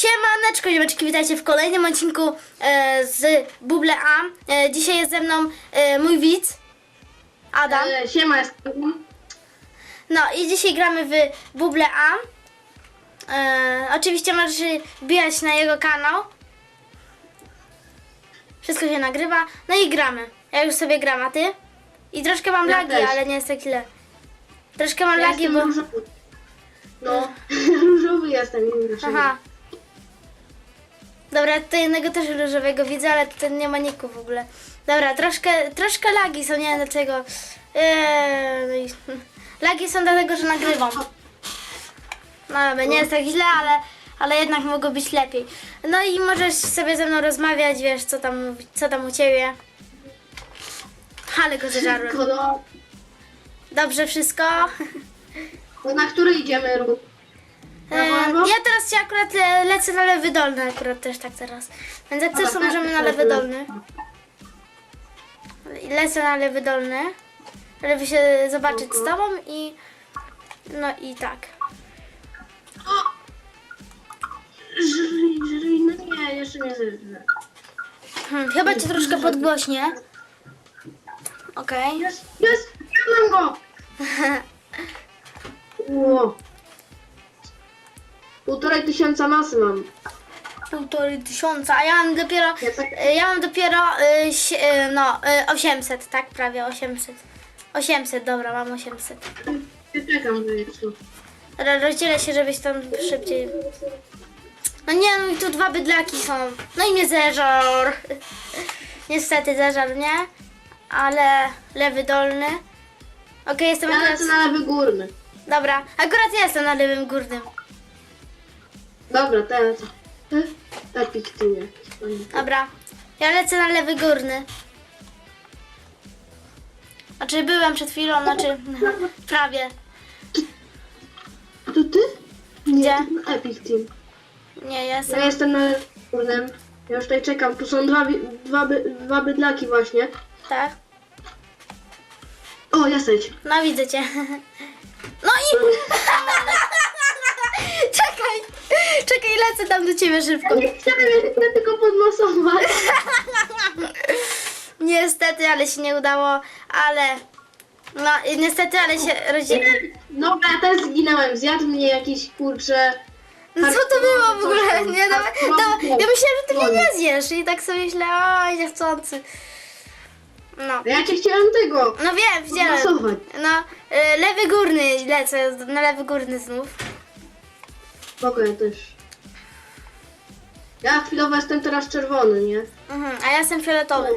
Siemaneczko, ziomeczki, witajcie w kolejnym odcinku e, z Buble A. E, dzisiaj jest ze mną e, mój widz, Adam. E, siema, jestem. No i dzisiaj gramy w Buble A. E, oczywiście możesz wbijać na jego kanał. Wszystko się nagrywa. No i gramy. Ja już sobie gram, a ty? I troszkę mam Ja lagi, też. ale nie jest tak źle. Troszkę mam Ja lagi, jestem bo... różowy. No, różowy jestem. nie wiem dlaczego. Aha. Dobra, tutaj jednego też różowego widzę, ale ten nie ma niku w ogóle. Dobra, troszkę, troszkę lagi są, nie wiem dlaczego. Eee, no i, lagi są dlatego, że nagrywam. No dobra, nie jest tak źle, ale, ale jednak mogło być lepiej. No i możesz sobie ze mną rozmawiać, wiesz, co tam, co tam u ciebie. Ale go zeżarłem. Kodo, Dobrze wszystko? to na który idziemy? Ru? Lewo? ja teraz się akurat le, lecę na lewy dolny, akurat też tak teraz. Więc jak chcesz, to możemy na lewy dolny. Lecę na lewy dolny, żeby się zobaczyć z tobą i... No i tak. O! Żryj, żryj, no nie, jeszcze nie zerwę. Hmm, chyba cię troszkę podgłośnie. Okej. Jest, jest, mam go! Ło. Półtorej tysiąca masy mam. Półtorej tysiąca, a ja mam dopiero... Ja tak- e, Ja mam dopiero, y, si- y, no, y, 800, tak? Prawie 800. 800, dobra, mam 800. Ja czekam, że jest tu. Rozdzielę się, żebyś tam szybciej... No nie, no i tu dwa bydlaki są. No i mnie zeżar. Niestety zeżar, nie? Ale lewy dolny. Okej, jestem Ja akurat... lecę na lewy górny. Dobra, akurat ja jestem na lewym górnym. Dobra, teraz. Epic ty nie. Dobra, ja lecę na lewy górny. Znaczy byłem przed chwilą, znaczy prawie. A to ty? Gdzie? Epic Team. Nie, ja Ja jestem... jestem na górnym. Ja już tutaj czekam. Tu są dwa, bi- dwa, by, dwa bydlaki właśnie. Tak? O, jesteś. No widzę cię. No i... czekaj, lecę tam do ciebie szybko. Nie chciałem, ja chcę tylko podmasować. Niestety, ale się nie udało, ale... No i niestety, ale się rodzi... Dobra, ja też zginąłem. Zjadł mnie jakiś kurczę. No co to było w ogóle? Nie, mam- ja myślałam, że ty mnie nie zjesz i tak sobie myślę, oj, niechcący. No. Ja cię chciałem tego. No wiem, widziałem. No, y, lewy górny lecę, na lewy górny znów. Spoko, ja też. Ja chwilowo jestem teraz czerwony, nie? Mhm, a ja jestem fioletowy.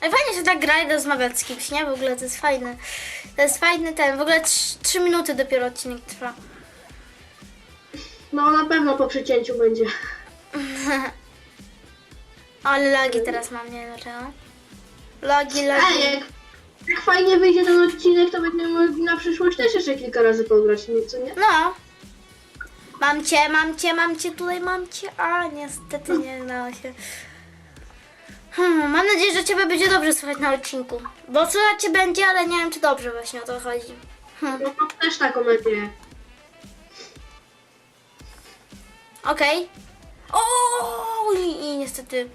Ale fajnie się tak gra i rozmawiać z kimś, nie? W ogóle to jest fajne. To jest fajny ten, w ogóle 3 minuty dopiero odcinek trwa. No na pewno po przecięciu będzie. Ale lagi teraz mam, nie dlaczego. Lagi, Ej, lagi. jak, jak fajnie wyjdzie ten odcinek, to będziemy mogli na przyszłość też jeszcze kilka razy pograć, nie- co nie? No. Mam cię, mam cię, mam cię, tutaj mam cię. A, niestety nie udało się. Hmm, mam nadzieję, że ciebie będzie dobrze słychać na odcinku. Bo słychać cię będzie, ale nie wiem, czy dobrze właśnie o to chodzi. Hmm. No mam też taką nadzieję. Okej. O i, i niestety.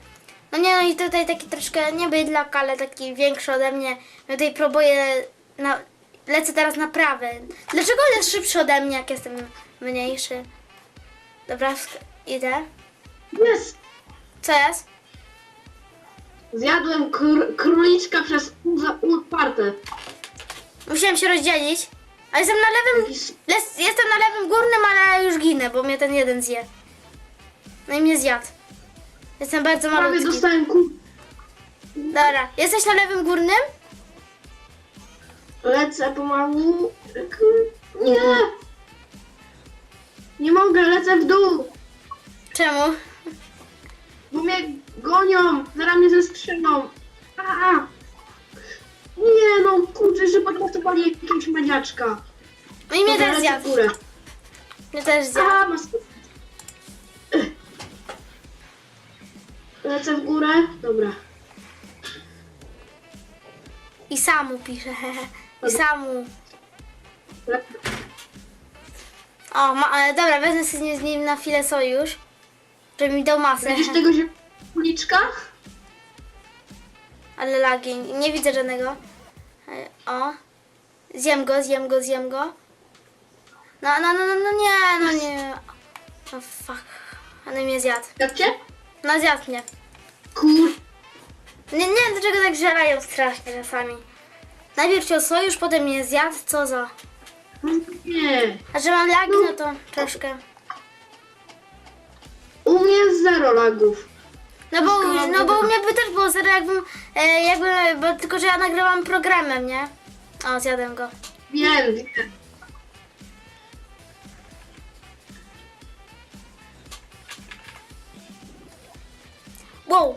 No nie, no i tutaj taki troszkę nie bydlak, ale taki większy ode mnie. Ja tutaj próbuję. Na, lecę teraz na prawy. Dlaczego on jest szybszy ode mnie, jak jestem mniejszy? Dobra, idę. Jest! Co jest? Zjadłem kr- króliczka przez utwarte. Musiałem się rozdzielić. A jestem na lewym. Jestem na lewym górnym, ale już ginę, bo mnie ten jeden zje. No i mnie zjadł. Jestem bardzo Prawie malutki. dostałem ku... Dobra, jesteś na lewym górnym? Lecę pomału. Nie! Nie mogę, lecę w dół! Czemu? Bo mnie gonią! Zaraz mnie zestrzelą! A! Nie no, kurczę, że podmostowali jakiegoś maniaczka. No i mnie Dobra, też lecę w zjadł. górę. Mnie też zjadł. A, mas... Lecę w górę. Dobra. I samu pisze. I samu. Le- O, ma, e, dobra, wezmę sobie z nim na chwilę sojusz, żeby mi dał masę. Widzisz tego ziemniczka? Ale lagi, nie widzę żadnego. E, O, zjem go, zjem go, zjem go. No, no, no, no, no nie, no nie. No fuck, ale mnie zjadł. Jak cię? No zjadł mnie. Kur... Nie, nie wiem dlaczego tak żerają strasznie czasami. Najpierw cię sojusz, potem mnie zjadł, co za... Nie. A że mam lagi, no to troszkę. U mnie jest zero lagów. No bo, no bo u mnie by też było zero, jakbym, e, jakby, bo tylko, że ja nagrywam programem, nie? O, zjadłem go. Wiem, wiem. Wow,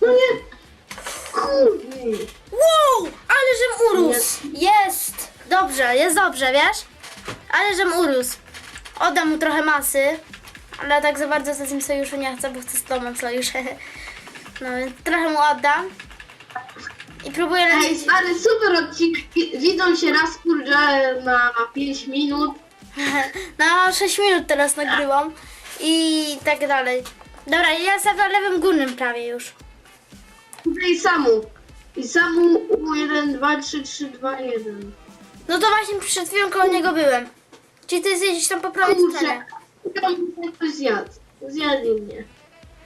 No nie. Kurde. wow, ale żem urósł. Jest, dobrze, jest dobrze, wiesz? Ale żem urósł. Oddam mu trochę masy, ale tak za bardzo z tym sojuszu nie chcę, bo chcę z tobą sojusz. No więc trochę mu oddam. I próbuję Ej, lecieć. stary, super odcinek. Wi- Widzą się raz, kurde, na 5 minut. No, 6 minut teraz nagrywam i tak dalej. Dobra, ja jestem na lewym górnym prawie już. Tutaj samu. I samu u 1, 2, 3, 3, 2, 1. No to właśnie przed chwilą koło niego byłem. Czyli ty jesteś gdzieś tam po prawej Kurczę. stronie. Tam ktoś zjadł. Zjadli mnie.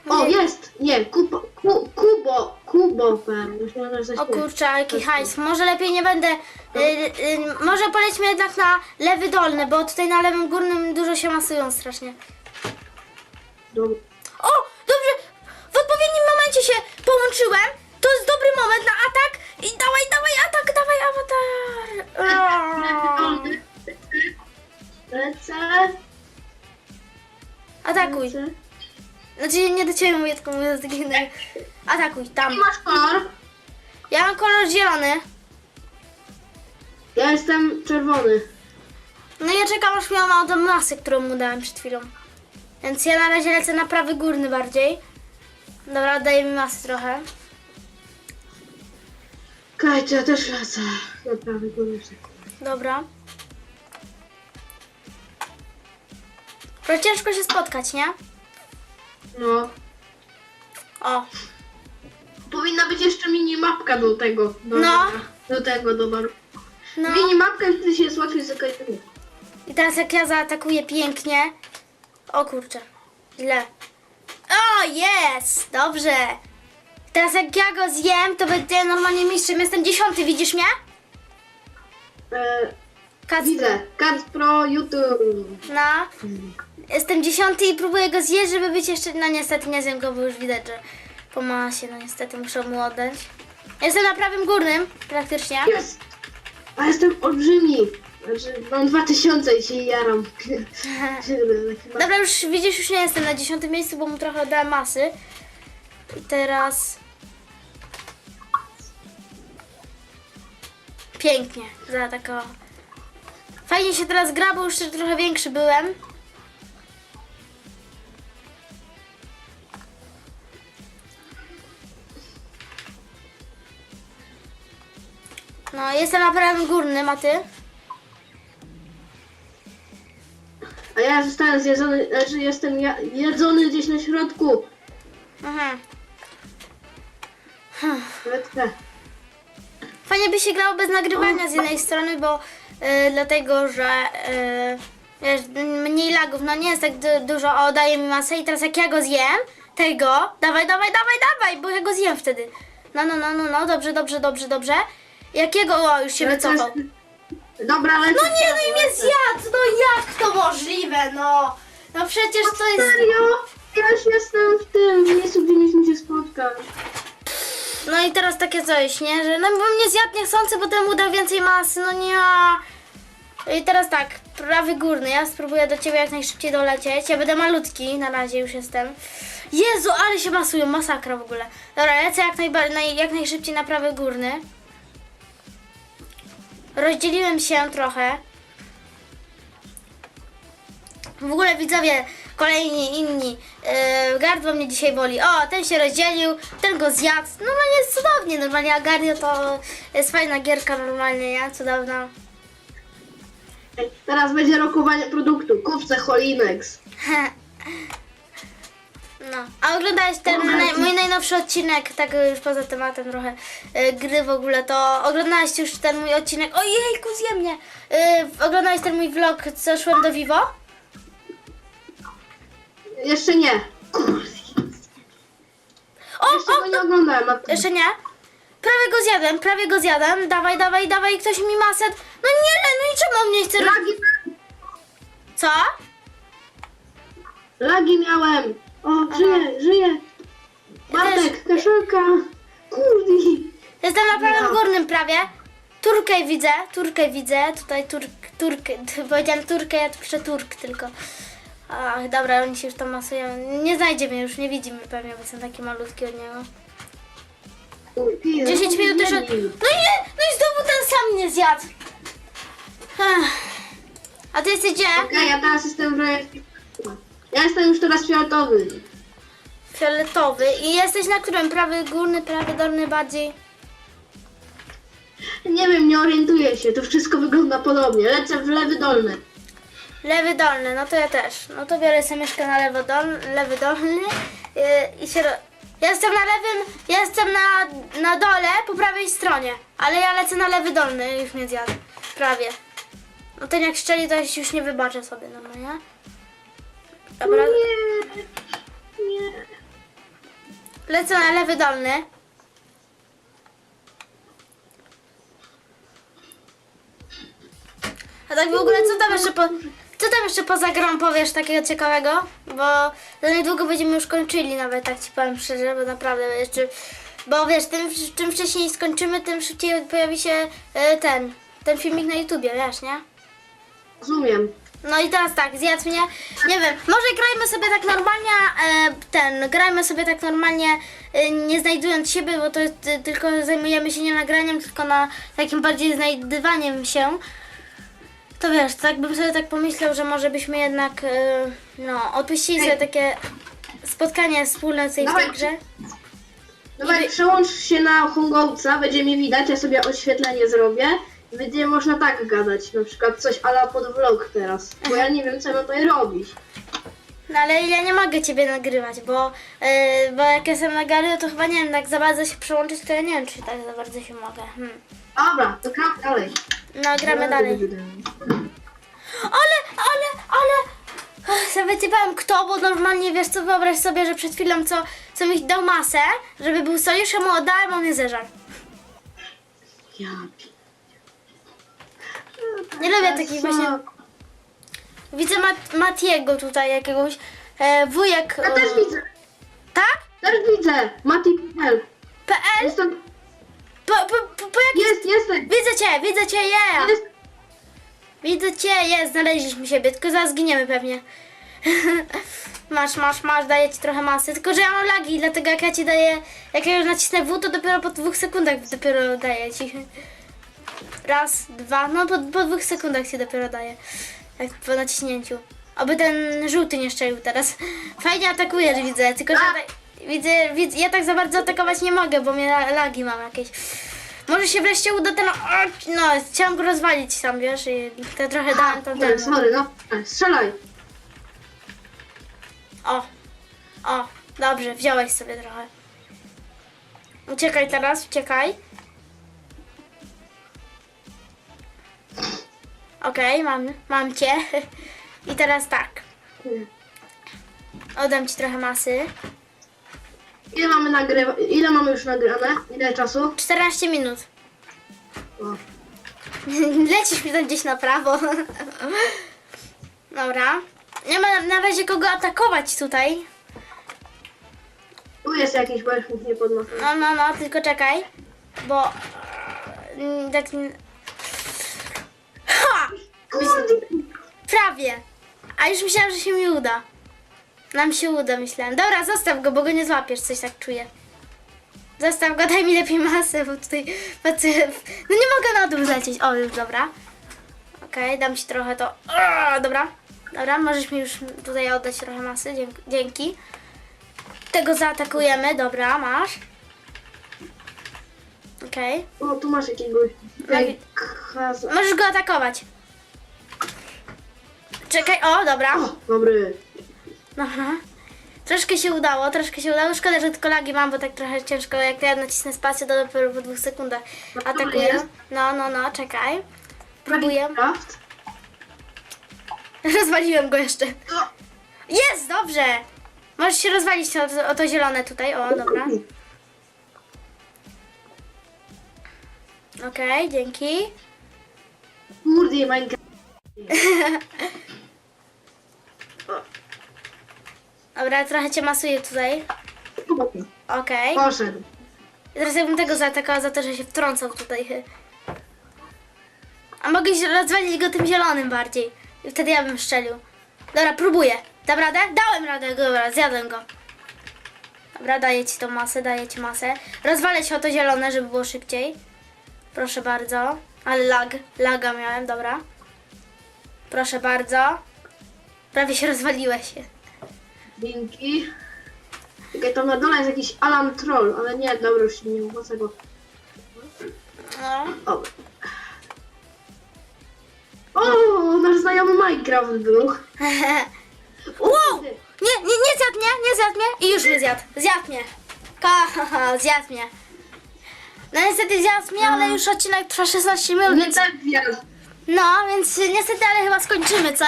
O, Nie. jest! Nie, kubo, ku, kubo. Myślałem, że coś O tu. kurczę, jaki hajs. Może lepiej nie będę... Y, y, może polećmy jednak na lewy dolny, bo tutaj na lewym górnym dużo się masują strasznie. Dobra. O, dobrze! W odpowiednim momencie się połączyłem. To jest dobry moment na atak. I dawaj, dawaj, atak, dawaj, awatar. Lecę. Atakuj. Lecę. Znaczy nie do ciebie mówię, tylko mówię do takich innych. Atakuj, tam. Jaki masz kolor? Ja mam kolor zielony. Ja jestem czerwony. No ja czekam aż miałam na tą masę, którą mu dałem przed chwilą. Więc ja na razie lecę na prawy górny bardziej. Dobra, oddaję mi masy trochę. Kaj, to ja też lecę. Naprawdę, kurde. Dobra. To ciężko się spotkać, nie? No. O, Powinna być jeszcze minimapka do tego. Do, No. Do tego, do baru. no. Minimapka wtedy się jest łatwiej zakajtować. I teraz jak ja zaatakuję pięknie. O kurczę. Źle. O, jest! Dobrze. Teraz jak ja go zjem, to będę normalnie mistrzem. Jestem dziesiąty, widzisz mnie? E, Kacper. widzę. Pro YouTube. No. Jestem dziesiąty i próbuję go zjeść, żeby być jeszcze... No niestety nie zjem go, bo już widać, że po masie, no niestety muszę mu oddać. Jestem na prawym górnym, praktycznie. Jest! A jestem olbrzymi. Znaczy, mam 2000 i się jaram. Dobra, już widzisz, już nie jestem na dziesiątym miejscu, bo mu trochę oddałem masy. I teraz... Pięknie zaatakował. Fajnie się teraz gra, bo już trochę większy byłem. No, jestem na prawym górnym, a ty? Ja zostałem zjedzony, znaczy jestem ja, jedzony gdzieś na środku. Aha. Fajnie by się grało bez nagrywania z jednej strony, bo e, dlatego, że e, wiesz, mniej lagów, no nie jest tak du- dużo, o daje mi masę i teraz jak ja go zjem, tego, dawaj, dawaj, dawaj, dawaj, bo ja go zjem wtedy. No, no, no, no, no, dobrze, dobrze, dobrze, dobrze. Jakiego, o, już się wycofał. Dobra, lecę. No nie, no i mnie zjadł, no jak to możliwe, no. No przecież to jest... Serio? Ja już jestem w tym miejscu, gdzie mieliśmy się spotkać. No i teraz takie coś, nie? Że no bo mnie zjadł niechcący, potem mu dał więcej masy, no nie. I teraz tak, prawy górny, ja spróbuję do ciebie jak najszybciej dolecieć. Ja będę malutki, na razie już jestem. Jezu, ale się masują, masakra w ogóle. Dobra, lecę jak, najba- naj, jak najszybciej na prawy górny. Rozdzieliłem się trochę. W ogóle widzowie, kolejni inni, yy, gardło mnie dzisiaj boli. O, ten się rozdzielił, ten go zjadł. Normalnie jest cudownie, normalnie Agario to jest fajna gierka normalnie, nie? Cudowna. Teraz będzie rokowanie produktu. Kupce Holinex. No, a oglądałeś ten naj, mój najnowszy odcinek, tak już poza tematem trochę e, gry w ogóle, to oglądałeś już ten mój odcinek, ojejku zje mnie, e, oglądałeś ten mój vlog, co szłem do Vivo? Jeszcze nie. O, Jeszcze o, go nie oglądałem. A jeszcze nie? Prawie go zjadłem, prawie go zjadłem, dawaj, dawaj, dawaj, ktoś mi masę, no nie, no i czemu on mnie chce lagi, Co? lagi miałem. O, żyję, żyję. Bartek, kaszulka. Kurde. Jestem na prawym No. górnym prawie. Turkę widzę, Turkę widzę. Tutaj turk, turk, powiedziałem Turkę, ja tu piszę Turk tylko. Ach, dobra, oni się już tam masują. Nie znajdzie mnie już, nie widzi mnie pewnie, bo jestem taki malutki od niego. 10 minut już... No i nie, no i znowu ten sam mnie zjadł. Ech. A ty jesteś gdzie? Okej, ja teraz jestem w... Ja jestem już teraz fioletowy. Fioletowy. I jesteś na którym? Prawy górny, prawy dolny bardziej? Nie wiem, nie orientuję się. To wszystko wygląda podobnie. Lecę w lewy dolny. Lewy dolny, no to ja też. No to biorę sobie myszkę na lewo dolny, lewy dolny yy, i się... Ja jestem na lewym, ja jestem na, na dole po prawej stronie, ale ja lecę na lewy dolny, już mnie zjadł. Prawie. No ten jak szczeli, to ja się już nie wybaczę sobie normalnie. Dobra, Nie. Nie. lecę na lewy dolny. A tak w ogóle, co tam jeszcze po... Co tam jeszcze poza grą powiesz takiego ciekawego? Bo za niedługo będziemy już kończyli nawet, tak ci powiem szczerze, bo naprawdę jeszcze... Bo wiesz, tym, czym wcześniej skończymy, tym szybciej pojawi się e, ten, ten filmik na YouTubie, wiesz, nie? Rozumiem. No i teraz tak, zjadł mnie. Nie wiem, może grajmy sobie tak normalnie, e, ten, grajmy sobie tak normalnie, e, nie znajdując siebie, bo to jest, e, tylko zajmujemy się nie nagraniem, tylko na takim bardziej znajdywaniem się. To wiesz, tak bym sobie tak pomyślał, że może byśmy jednak, e, no, odpuścili sobie takie spotkanie wspólne tej, w tej Dawaj. grze. Dobra, przełącz się na Hongouca, będzie mi widać, ja sobie oświetlenie zrobię. Będzie można tak gadać, na przykład coś ala pod vlog teraz, bo ja nie wiem co mam tutaj robić. No ale ja nie mogę ciebie nagrywać, bo, e, bo jak jestem na gali, to chyba nie wiem, tak za bardzo się przełączyć, to ja nie wiem, czy tak za bardzo się mogę. Hmm. Dobra, to gram dalej. No, gramy dalej. Ale, ale, ale... Ach, kto, bo normalnie wiesz co, wyobraź sobie, że przed chwilą co, co mi dał masę, żeby był sojusz, ja mu oddałem, on mnie zeżarł. Ja Nie lubię takich właśnie... Widzę Mat Matiego tutaj, jakiegoś e, wujek... Ja też e, widzę, Tak? też widzę, Mati.pl. PL? Jestem, Po, po, po, po jest, jestem, Widzę cię, widzę cię, yeah! jest. Widzę cię, jest, znaleźliśmy siebie, tylko zaraz zginiemy pewnie. masz, masz, masz, daję ci trochę masy, tylko że ja mam lagi, dlatego jak ja ci daję, jak ja już nacisnę W, to dopiero po dwóch sekundach dopiero daję ci. Raz, dwa, no po, po dwóch sekundach ci dopiero daję, jak po naciśnięciu. Oby ten żółty nie szczelił teraz. Fajnie atakujesz, widzę, tylko że tak, widzę, widzę, ja tak za bardzo atakować nie mogę, bo mnie la- lagi mam jakieś. Może się wreszcie uda ten. o, No, chciałam go rozwalić tam, wiesz, i to trochę dałem tam Sorry, sorry, no, strzelaj. O, o, dobrze, wziąłeś sobie trochę. Uciekaj teraz, uciekaj. Okej, mam, mam cię. I teraz tak, oddam ci trochę masy. Ile mamy nagrywa, ile mamy już nagrane? Ile czasu? 14 minut. O. Lecisz mi tam gdzieś na prawo. Dobra. Nie ma na razie kogo atakować tutaj. Tu jest jakiś, nic nie podnoszę. No, no, no, tylko czekaj. Bo... mm, Tak... Prawie. A już myślałam, że się mi uda. Nam się uda, myślałem. Dobra, zostaw go, bo go nie złapiesz, coś tak czuję. Zostaw go, daj mi lepiej masę, bo tutaj... patrzę- No nie mogę na dół zlecieć. O, już dobra. Okej, dam ci trochę to... O, dobra. Dobra, możesz mi już tutaj oddać trochę masy, dzięki. Tego zaatakujemy, dobra, masz. Okej. o tu masz jakiegoś. Możesz go atakować. Czekaj, o, dobra. Dobry. Aha. Troszkę się udało, troszkę się udało. Szkoda, że tylko lagi mam, bo tak trochę ciężko. Jak ja nacisnę spację, to dopiero po dwóch sekundach No to atakuję. jest. No, no, no, czekaj. Próbuję. Rozwaliłem go jeszcze. O, Jest, dobrze. Możesz się rozwalić o, o to zielone tutaj. O, dobra. Okej, dzięki. Kurde, Minecraft. Dobra, trochę cię masuję tutaj. Okej. Poszedł. Teraz jakbym tego zaatakował za to, że się wtrącał tutaj. A mogę się rozwalić go tym zielonym bardziej. I wtedy ja bym szczelił. Dobra, próbuję. Dam radę? Dałem radę, dobra, zjadłem go. Dobra, daję ci tą masę, daję ci masę. Rozwalę się o to zielone, żeby było szybciej. Proszę bardzo. Ale lag, laga miałem, dobra. Proszę bardzo. Prawie się rozwaliłeś. Dzięki. Czekaj, tam na dole jest jakiś Alan Troll, ale nie, dobra, już nie opłaca go. No. O. O, nasz znajomy Minecraft był. Wow! Nie, nie, nie zjadł mnie, nie zjadł mnie i już mnie zjadł. Zjadł mnie. Ka, zjadł mnie. No niestety zjadł mnie, ale już odcinek trwa 16 minut, Nie więc... tak wjazd. No, więc niestety, ale chyba skończymy, co?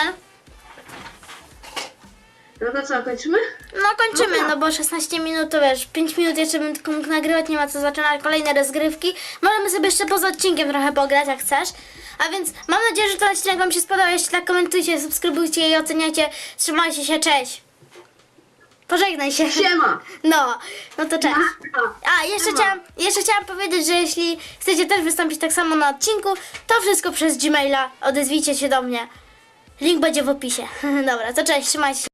No to co, kończymy? No kończymy, No bo 16 minut to wiesz, 5 minut jeszcze bym tylko mógł nagrywać, nie ma co zaczynać kolejne rozgrywki. Możemy sobie jeszcze poza odcinkiem trochę pograć, jak chcesz. A więc mam nadzieję, że ten odcinek Wam się spodobał. Jeśli tak, komentujcie, subskrybujcie i oceniajcie. Trzymajcie się, cześć. Pożegnaj się. Siema. No, no to cześć. A, jeszcze chciałam, jeszcze chciałam powiedzieć, że jeśli chcecie też wystąpić tak samo na odcinku, to wszystko przez Gmaila. Odezwijcie się do mnie. Link będzie w opisie. Dobra, to cześć, trzymajcie się.